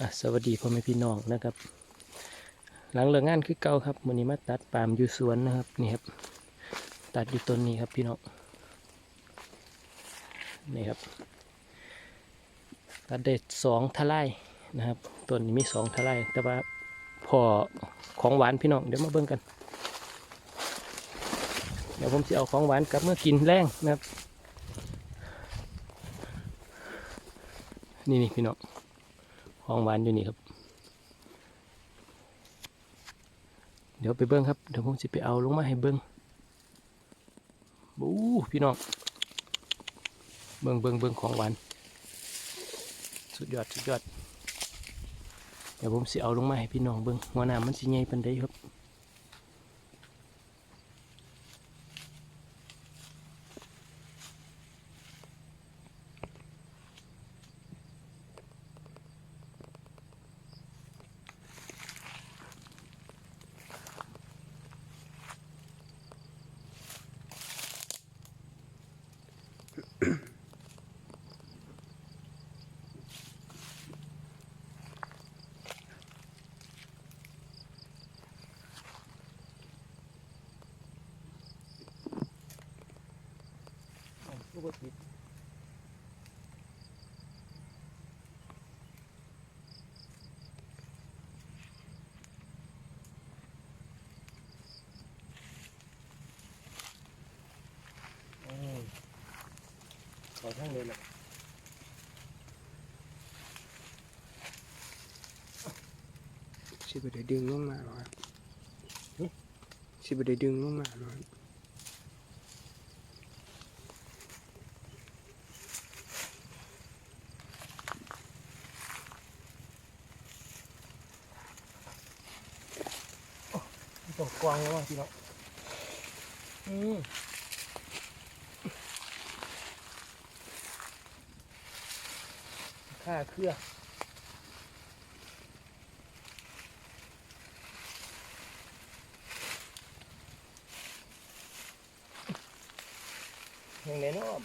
สวัสดีพ่อแม่พี่น้องนะครับ หลังเลิกงานคือเก่าครับวันนี้มาตัดปามอยู่สวนนะครับนี่ครับ ตัดอยู่ต้นนี้ครับพี่น้องนี่ครับ ตัดได้สองทลายนะครับต้นนี้มีสองทลายแต่ว่าพอของหวานพี่น้องเดี๋ยวมาเบิ่งกัน เดี๋ยวผมจะเอาของหวานกลับเมื่อกินแรงนะครับ นี่นี่พี่น้อง ของหวานอยู่นี่ครับ เดี๋ยวไปเบิ้งครับ เดี๋ยวผมจะไปเอาลงมาให้เบิ้งบู๊พี่น้อง เบิ้งเบิ้งเบิ้งของหวาน สุดยอด สุดยอด เดี๋ยวผมสิเอาลงมาให้พี่น้องเบิ้งหัวหน้ามันสิใหญ่ปันไดครับ ขอทั้งเลยแหละสิบได้ดึงลงมาหรอสิบได้ดึงลงมาหรอ ต้องกวางแล้วพี่น้องอืมค่าเครื่องยังไงเนาะ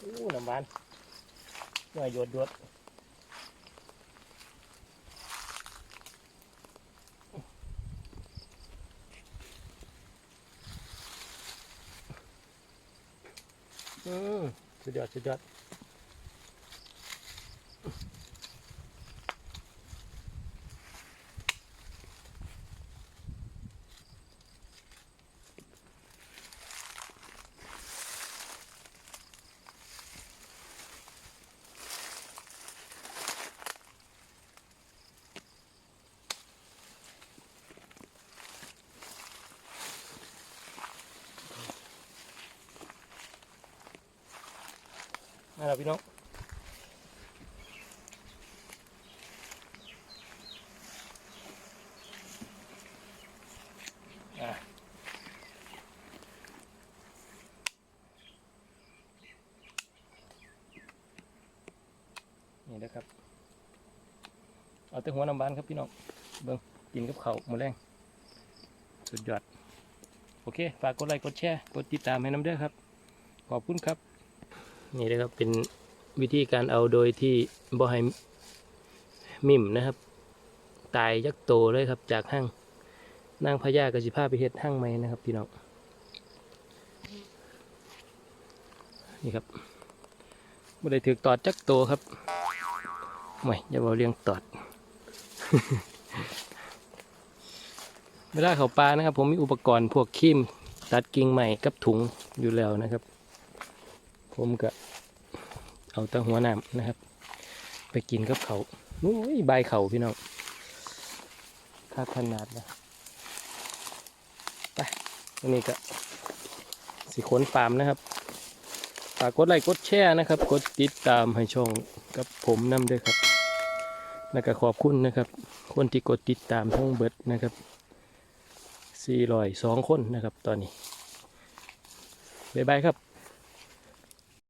อู้น้ำบานหน่อยหยดหยด อืมสุดยอดสุดยอด มาแล้วพี่น้องนี่นะครับ เอาแต่หัวน้ำบานครับพี่น้อง เบิ้งกินกับเขาหมดแรง สุดยอด โอเค ฝากกดไลค์ กดแชร์ กดติดตามให้น้ำเด้อครับ ขอบคุณครับ นี่นะครับเป็นวิธีการเอาโดยที่บ่ให้มิ่มนะครับ ตายยักโตเลยครับจากห้างนางพญากระสิภาไปเฮ็ดห้างใหม่นะครับพี่น้องนี่ครับบ่ได้ถือตอดจักโตครับไม่อย่าบอกเรียงตอดเวลาเขาปลานะครับ ผมมีอุปกรณ์พวกคีมตัดกิ่งใหม่กับถุงอยู่แล้วนะครับ ผมก็เอาแตั้งหัวน้ำนะครับ ไปกินกับเขาโอ้ยใบเขาพี่น้องค่าขนาดนะไปวันนี้ก็สิขนปาล์มนะครับฝากกดไลค์กดแชร์นะครับ กดติดตามให้ช่องกับผมนำด้วยครับ แล้วก็ขอบคุณนะครับ คนที่กดติดตามทั้งเบิดนะครับ402คนนะครับตอนนี้บ๊ายบายครับ